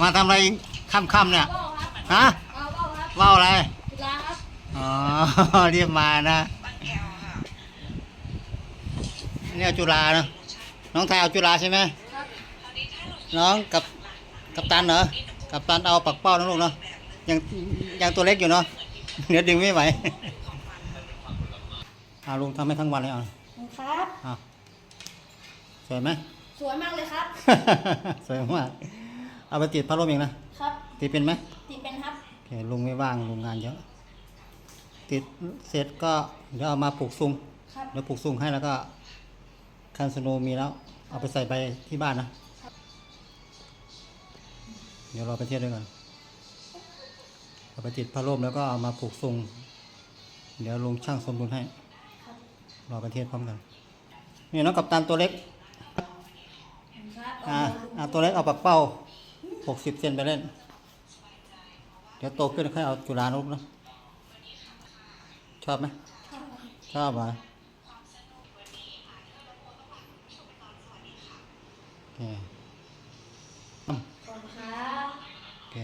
มาทำอะไรค่ำๆเนี่ยว่าวครับฮะเอาว่าวครับว่าวอะไรจุฬาครับอ๋อเรียกมานะเนี่ยจุฬานะน้องไทยเอาจุฬาใช่ไหมครับน้องกับกับตันเหรอกับตันเอาปักเป้านะลูกเนาะยังยังตัวเล็กอยู่เนาะเดี๋ยวดึงไม่ไหวอาลุงทำให้ทั้งวันเลยอะครับอะสวยไหมสวยมากเลยครับ สวยมาก เอาไปติดพัดลมเองนะครับ ติดเป็นไหมติดเป็นครับโอเคลุงไม่ว่างลุงงานเยอะ ติดเสร็จก็เดี๋ยวเอามาปลูกซุงครับเดี๋ยวปลูกซุงให้แล้วก็คันสโนมีแล้ว เอาไปใส่ไปที่บ้านนะ เดี๋ยวเราไปเที่ยวด้วยกันเอาไปติดพัดลมแล้วก็เอามาปลูกซุงเดี๋ยวลุงช่างสมดุลให้ครับรอไปเที่ยวพร้อมกันนี่น้องกับตันตัวเล็กครับอ่าอ่าตัวเล็กเอาปักเป้า หกสิบเซนไปเล่น เดี๋ยวโตขึ้นค่อยเอาจุฬานุกนะ ชอบไหม ชอบไหรอะโอเคขอบคุณครับโอเค